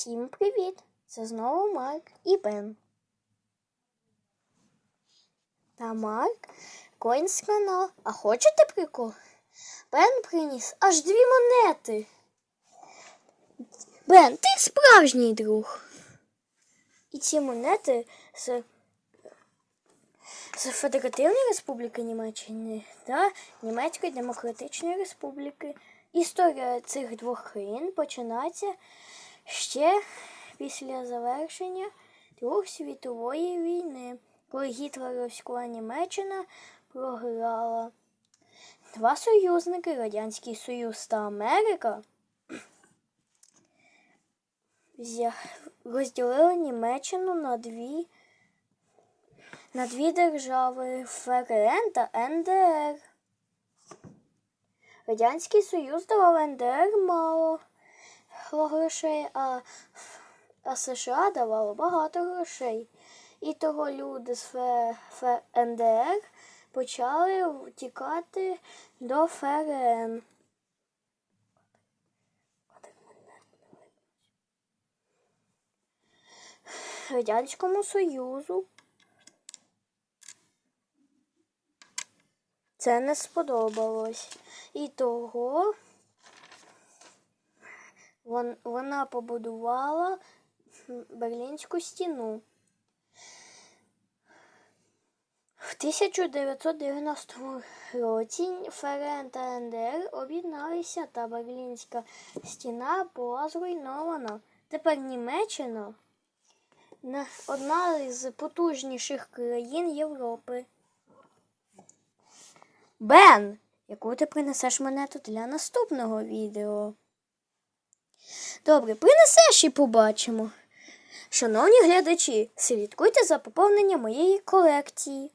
Всім привіт! Це знову Марк і Бен. Та Марк Коінс канал. А хочете прикол? Бен приніс аж дві монети. Бен, ти справжній друг. І ці монети з, з Федеративної Республіки Німеччини та Німецької Демократичної Республіки. Історія цих двох країн починається ще після завершення Другої світової війни, коли гітлерівська Німеччина програла. Два союзники Радянський Союз та Америка розділили Німеччину на дві, на дві держави ФРН та НДР. Радянський Союз давав НДР мало грошей, а, а США давало багато грошей. І того люди з Ф- Ф- НДР почали втікати до ФРН. Радянському Союзу це не сподобалось. І того вона побудувала Берлінську стіну. В 1990 році ФРН та НДР об'єдналися та Берлінська стіна була зруйнована. Тепер Німеччина одна із потужніших країн Європи. Бен, яку ти принесеш монету для наступного відео? Добре, принесеш і побачимо. Шановні глядачі, слідкуйте за поповненням моєї колекції.